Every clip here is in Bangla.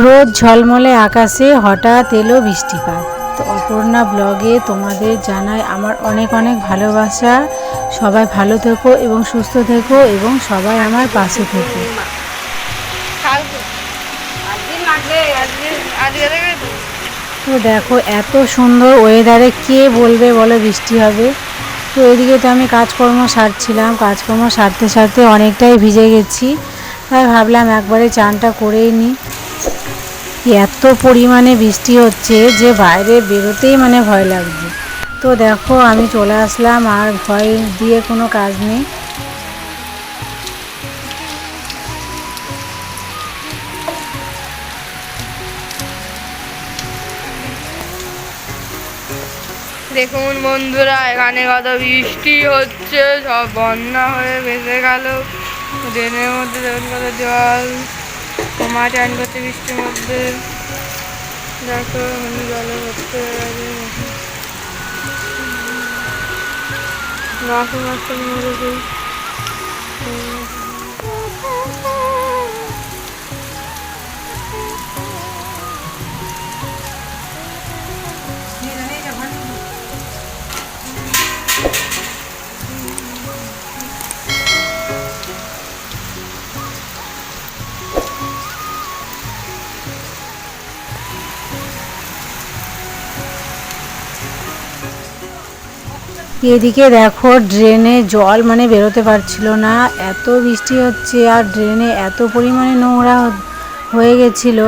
রোদ ঝলমলে আকাশে, হঠাৎ এলো বৃষ্টিপাত। তো অপর্ণা ব্লগে তোমাদের জানাই আমার অনেক অনেক ভালোবাসা। সবাই ভালো থেকো এবং সুস্থ থেকো এবং সবাই আমার পাশে থেকো। তো দেখো, এত সুন্দর ওয়েদারে কে বলবে বলো বৃষ্টি হবে? তো এদিকে তো আমি কাজকর্ম সারছিলাম, কাজকর্ম সারতে সারতে অনেকটাই ভিজে গেছি। তাই ভাবলাম একবারে চানটা করেই নিই। এত পরিমাণে বৃষ্টি হচ্ছে যে বাইরে বেরোতেই মানে ভয় লাগছে। তো দেখো, আমি চলে আসলাম, আর ভয় দিয়ে কোনো কাজ নেই। দেখুন বন্ধুরা, এখানে কত বৃষ্টি হচ্ছে, সব বন্যা হয়ে ভেসে গেল। ড্রেনের মধ্যে দেখুন কত জল মা চান করছে বৃষ্টির মধ্যে। দেখো এখানে জলে ভর্তি হয়ে গেছে গাছ এদিকে দেখো ড্রেনে জল মানে বেরোতে পারছিল না। এত বৃষ্টি হচ্ছে আর ড্রেনে এত পরিমাণে নোংরা হয়ে গেছিল।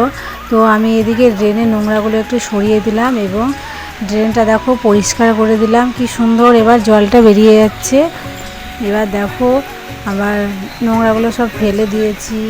তো আমি এদিকে ড্রেনে নোংরাগুলো একটু সরিয়ে দিলাম এবং ড্রেনটা দেখো পরিষ্কার করে দিলাম। কি সুন্দর এবার জলটা বেরিয়ে যাচ্ছে। এবার দেখো, আবার নোংরাগুলো সব ফেলে দিয়েছি।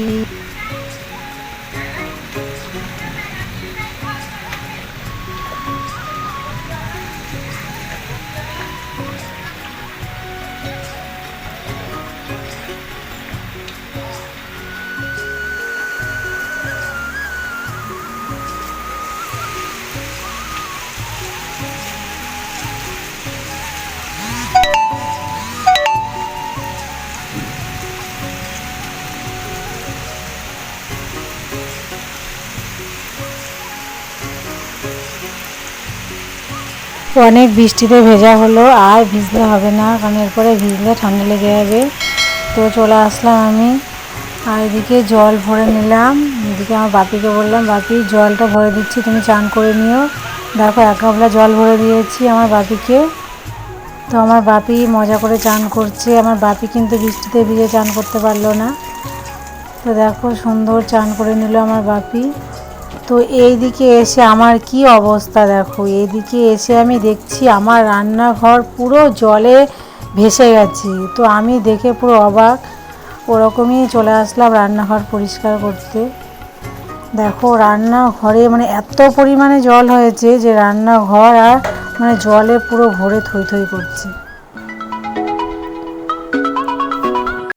অনেক বৃষ্টিতে ভেজা হলো, আর ভিজলে হবে না, কারণ এরপরে ভিজলে ঠান্ডা লেগে যাবে। তো চলে আসলাম আমি, আর এদিকে জল ভরে নিলাম। এদিকে আমার বাপিকে বললাম, বাপি, জলটা ভরে দিচ্ছি, তুমি চান করে নিও। দেখো এক গামলা জল ভরে দিয়েছি আমার বাপিকে। তো আমার বাপি মজা করে চান করছে, আমার বাপি কিন্তু বৃষ্টিতে ভিজে চান করতে পারল না। তো দেখো সুন্দর চান করে নিল আমার বাপি। তো এইদিকে এসে আমার কি অবস্থা দেখো? এইদিকে এসে আমি দেখছি আমার রান্নাঘর পুরো জলে ভেসে গেছে। তো আমি দেখে পুরো অবাক। ওরকমই চলে আসলাম রান্নাঘর পরিষ্কার করতে। দেখো রান্নাঘরে মানে এত পরিমাণে জল হয়েছে যে রান্নাঘর আর মানে জলে পুরো ভরে থই থই করছে।